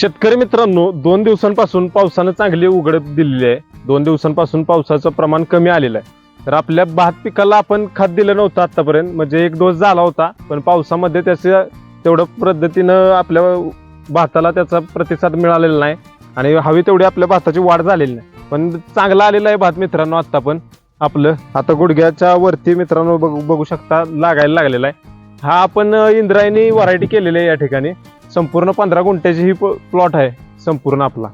शेतकरी मित्रांनो दोन दिवसांपासून पावसानं चांगली उघडत दिलेली आहे. दोन दिवसांपासून पावसाचं प्रमाण कमी आलेलं आहे. तर आपल्या भात पिकाला आपण खत दिलं नव्हतं आतापर्यंत. म्हणजे एक डोस झाला होता पण पावसामध्ये त्याचं तेवढं पद्धतीनं आपल्या भाताला त्याचा प्रतिसाद मिळालेला नाही. आणि हवी तेवढी आपल्या भाताची वाढ झालेली नाही. पण चांगला आलेला आहे भात मित्रांनो आत्ता पण. आपलं आता गुडघ्याच्या वरती मित्रांनो बघू बघू शकता लागायला लागलेला आहे. हा आपण इंद्रायणी व्हरायटी केलेली आहे या ठिकाणी. संपूर्ण पंधरा गुंठ्याची ही प्लॉट आहे संपूर्ण आपला.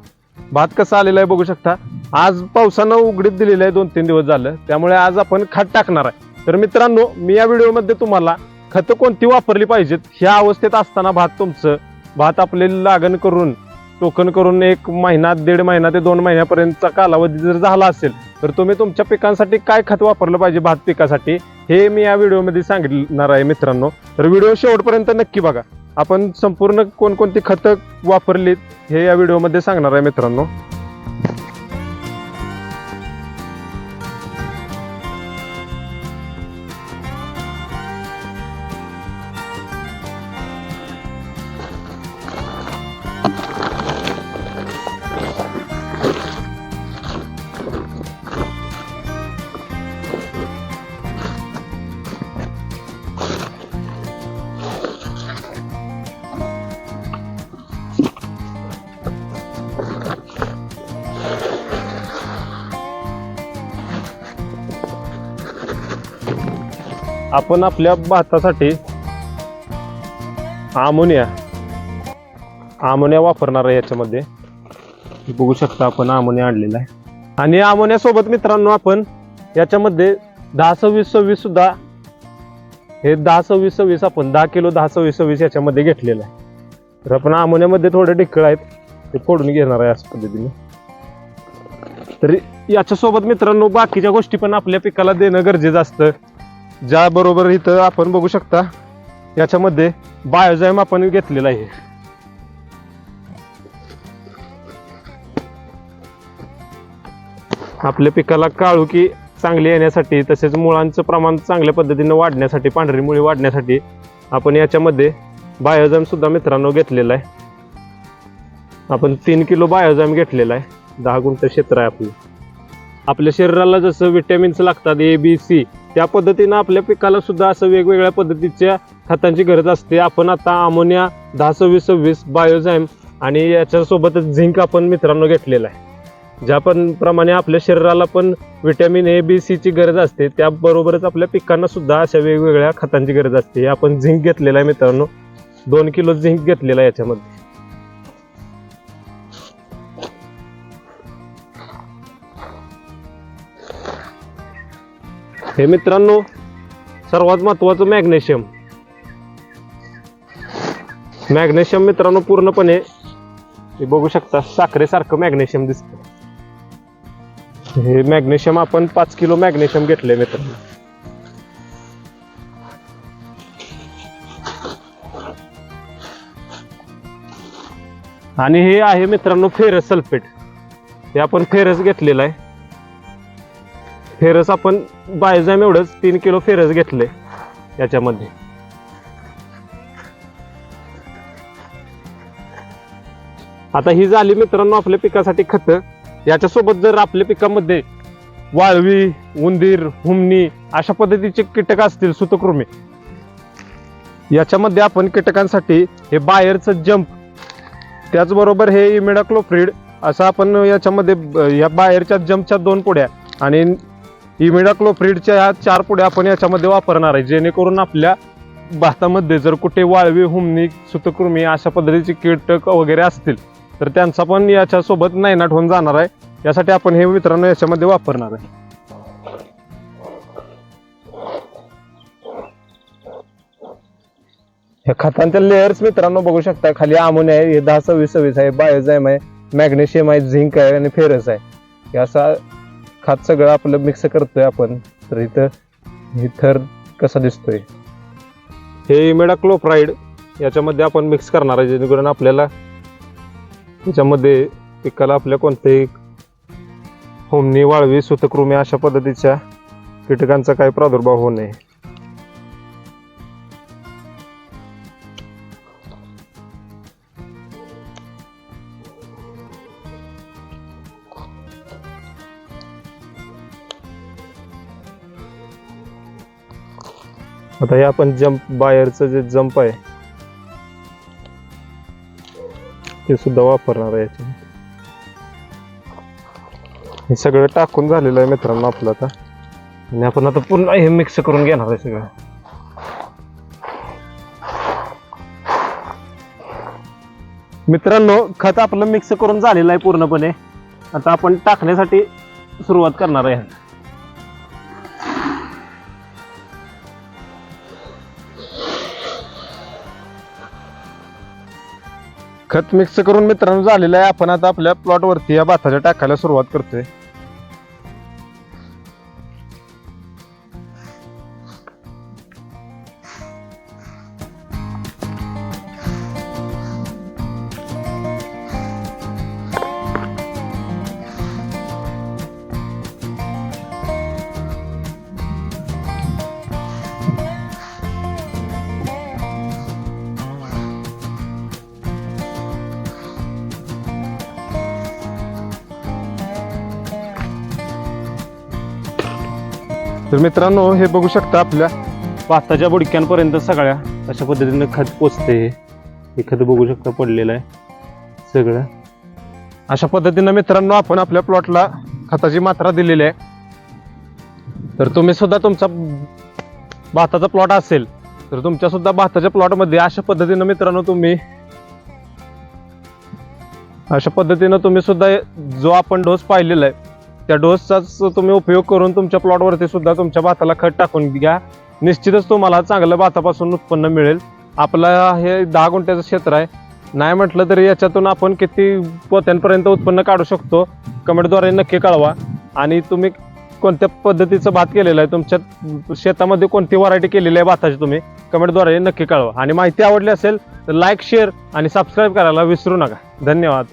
भात कसा आलेला आहे बघू शकता. आज पावसानं उघडीत दिलेलं आहे दोन तीन दिवस झालं. त्यामुळे आज आपण खत टाकणार आहे. तर मित्रांनो मी या व्हिडिओमध्ये तुम्हाला खतं कोणती वापरली पाहिजेत ह्या अवस्थेत असताना भात तुमचं. भात आपले लागण करून टोकन करून एक महिना दीड महिना ते दोन महिन्यापर्यंतचा कालावधी जर झाला असेल तर तुम्ही तुमच्या पिकांसाठी काय खत वापरलं पाहिजे भात पिकासाठी हे मी या व्हिडिओमध्ये सांगणार आहे मित्रांनो. तर व्हिडिओ शेवटपर्यंत नक्की बघा. आपण संपूर्ण कोणकोणती खतं वापरलीत हे या व्हिडिओमध्ये सांगणार आहे मित्रांनो. आपण आपल्या भातासाठी आमोनिया आमोनिया वापरणार आहे याच्यामध्ये. बघू शकता आपण आमोनिया आणलेला आहे. आणि आमोनिया सोबत मित्रांनो आपण याच्यामध्ये दहा सव्वीस सव्वीस सुद्धा हे दहा सव्वीस सव्वीस आपण दहा किलो दहा सव्वीस सव्वीस याच्यामध्ये घेतलेलं आहे. तर आपण आमोनियामध्ये थोडे ढिकळ आहेत ते फोडून घेणार आहे अशा पद्धतीने. तर याच्यासोबत मित्रांनो बाकीच्या गोष्टी पण आपल्या पिकाला देणं गरजेचं असतं. ज्याबरोबर इथं आपण बघू शकता याच्यामध्ये बायोजाईम आपण घेतलेला आहे. आपल्या पिकाला काळुकी चांगली येण्यासाठी तसेच मुळांचं प्रमाण चांगल्या पद्धतीने वाढण्यासाठी पांढरी मुळी वाढण्यासाठी आपण याच्यामध्ये बायोजाईम सुद्धा मित्रांनो घेतलेला आहे. आपण तीन किलो बायोजाईम घेतलेला आहे. दहा गुंठ क्षेत्र आहे आपलं. आपल्या शरीराला जसं विटॅमिन्स लागतात ए बी सी त्या पद्धतीनं आपल्या पिकाला सुद्धा असं वेगवेगळ्या पद्धतीच्या खतांची गरज असते. आपण आता अमोनिया दहा सव्वीस सव्वीस बायोझाईम आणि याच्यासोबतच झिंक आपण मित्रांनो घेतलेला आहे. ज्या पण प्रमाणे आपल्या शरीराला पण विटॅमिन ए बी सीची गरज असते त्याबरोबरच आपल्या पिकांना सुद्धा अशा वेगवेगळ्या खतांची गरज असते. आपण झिंक घेतलेला आहे मित्रांनो. दोन किलो झिंक घेतलेला आहे याच्यामध्ये. हे मित्रांनो सर्वात महत्वाचं मॅग्नेशियम. मॅग्नेशियम मित्रांनो पूर्णपणे हे बघू शकता साखरेसारखं मॅग्नेशियम दिसतं हे मॅग्नेशियम आपण पाच किलो मॅग्नेशियम घेतले मित्रांनो. आणि हे आहे मित्रांनो फेरस सल्फेट. हे आपण फेरस घेतलेलं आहे. फेरस आपण बायझाम एवढंच तीन किलो फेरस घेतले याच्यामध्ये. आता ही झाली मित्रांनो आपल्या पिकासाठी खत. याच्यासोबत जर आपल्या पिकामध्ये वाळवी उंदीर हुमणी अशा पद्धतीचे कीटक असतील सुतकृमी याच्यामध्ये आपण कीटकांसाठी हे बाहेरचं जंप त्याचबरोबर हे इमिडाक्लोफ्रीड असं आपण याच्यामध्ये या बाहेरच्या जंपच्या दोन पुड्या आणि इमिडाक्लोफ्रीडच्या ह्या चार पुढे आपण याच्यामध्ये वापरणार आहे. जेणेकरून आपल्या भातामध्ये जर कुठे वाळवी हुमणी सुतकृमी अशा पद्धतीचे कीटक वगैरे असतील तर त्यांचा पण याच्यासोबत नायनाट होऊन जाणार आहे. यासाठी आपण हे मित्रांनो याच्यामध्ये वापरणार आहे. ह्या खतांच्या लेअर्स मित्रांनो बघू शकता खाली अमोनिया आहे हे दहा सव्वीस सव्वीस आहे बायोझायम आहे मॅग्नेशियम आहे झिंक आहे आणि फेरस आहे. असा खात सगळं आपलं मिक्स करतोय आपण तर इथं हे थर कसा दिसतोय? हे इमेडाक्लोप्राईड याच्यामध्ये आपण मिक्स करणार आहे जेणेकरून आपल्याला त्याच्यामध्ये पिकाला आपल्या कोणतेही होमणी वाळवी सुतकृमी अशा पद्धतीच्या कीटकांचा काही प्रादुर्भाव होऊ नये. आता हे आपण जम्प बाहेरचं जे जम्प आहे ते सुद्धा वापरणार आहे याच्या हे सगळं टाकून झालेलं आहे मित्रांनो आपलं आता. आणि आपण आता पुन्हा हे मिक्स करून घेणार आहे सगळं. मित्रांनो खत आपलं मिक्स करून झालेलं आहे पूर्णपणे. आता आपण टाकण्यासाठी सुरुवात करणार आहे. खत मिक्स करून मित्रांनो झालेलं आहे. आपण आता आपल्या प्लॉटवरती या भाताच्या टाकायला सुरुवात करतोय. तर मित्रांनो हे बघू शकता आपल्या भाताच्या बुडक्यांपर्यंत सगळ्या अशा पद्धतीनं खत पोचते हे खत बघू शकता पडलेलं आहे सगळं. अशा पद्धतीनं मित्रांनो आपण आपल्या प्लॉटला खताची मात्रा दिलेली आहे. तर तुम्ही सुद्धा तुमचा भाताचा प्लॉट असेल तर तुमच्या सुद्धा भाताच्या प्लॉटमध्ये अशा पद्धतीनं मित्रांनो तुम्ही अशा पद्धतीनं तुम्ही सुद्धा जो आपण डोस पाहिलेला आहे त्या डोसचाच तुम्ही उपयोग करून तुमच्या प्लॉटवरती सुद्धा तुमच्या भाताला खत टाकून घ्या. निश्चितच तुम्हाला चांगलं भातापासून उत्पन्न मिळेल. आपलं हे दहा गुंठ्याचं क्षेत्र आहे. नाही म्हटलं तरी याच्यातून आपण किती पोत्यांपर्यंत उत्पन्न काढू शकतो कमेंटद्वारे नक्की कळवा. आणि तुम्ही कोणत्या पद्धतीचं भात केलेलं आहे तुमच्या शेतामध्ये कोणती व्हरायटी केलेली आहे भाताची तुम्ही कमेंटद्वारे नक्की कळवा. आणि माहिती आवडली असेल तर लाईक शेअर आणि सबस्क्राईब करायला विसरू नका. धन्यवाद.